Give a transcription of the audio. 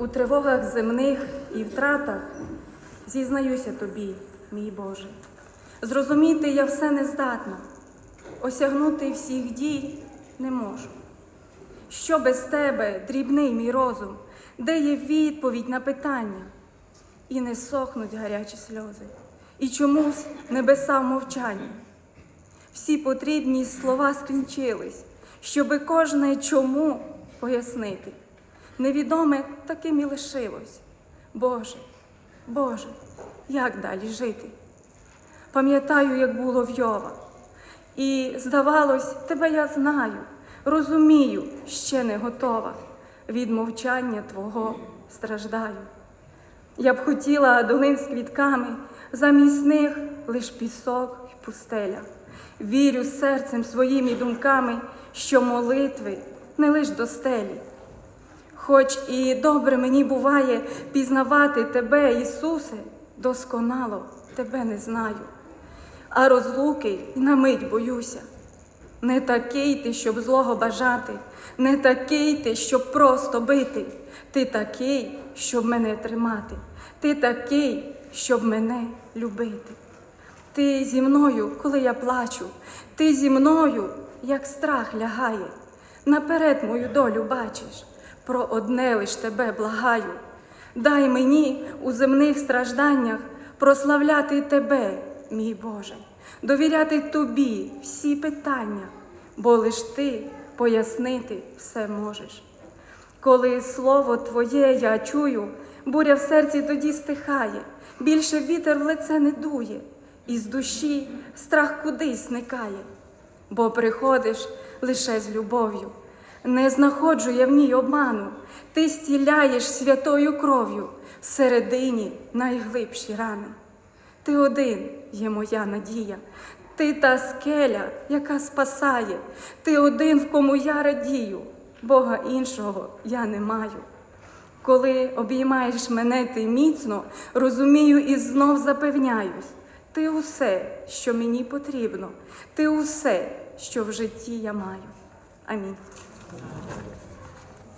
У тривогах земних і втратах зізнаюся тобі, мій Боже. Зрозуміти я все не здатна, осягнути всіх дій не можу. Що без тебе, дрібний мій розум, де є відповідь на питання, і не сохнуть гарячі сльози, і чомусь небеса в мовчанні. Всі потрібні слова скінчились, щоби кожне чому пояснити. Невідоме таким і лишилось. Боже, Боже, як далі жити? Пам'ятаю, як було в Йова. І, здавалось, тебе я знаю, розумію, ще не готова. Від мовчання Твого страждаю. Я б хотіла долин з квітками, замість них лиш пісок і пустеля. Вірю серцем своїм і думками, що молитви не лиш до стелі. Хоч і добре мені буває пізнавати Тебе, Ісусе, досконало Тебе не знаю, а розлуки й на мить боюся. Не такий ти, щоб злого бажати, не такий ти, щоб просто бити. Ти такий, щоб мене тримати, ти такий, щоб мене любити. Ти зі мною, коли я плачу, ти зі мною, як страх лягає. Наперед мою долю бачиш, про одне лиш тебе благаю. Дай мені у земних стражданнях прославляти тебе, мій Боже, довіряти тобі всі питання, бо лиш ти пояснити все можеш. Коли слово Твоє я чую, буря в серці тоді стихає, більше вітер в лице не дує, і з душі страх кудись зникає, бо приходиш лише з любов'ю. Не знаходжу я в ній обману, ти зціляєш святою кров'ю всередині найглибші рани. Ти один є моя надія, ти та скеля, яка спасає, ти один, в кому я радію, Бога іншого я не маю. Коли обіймаєш мене ти міцно, розумію і знов запевняюсь, ти усе, що мені потрібно, ти усе, що в житті я маю. Амінь. Amen.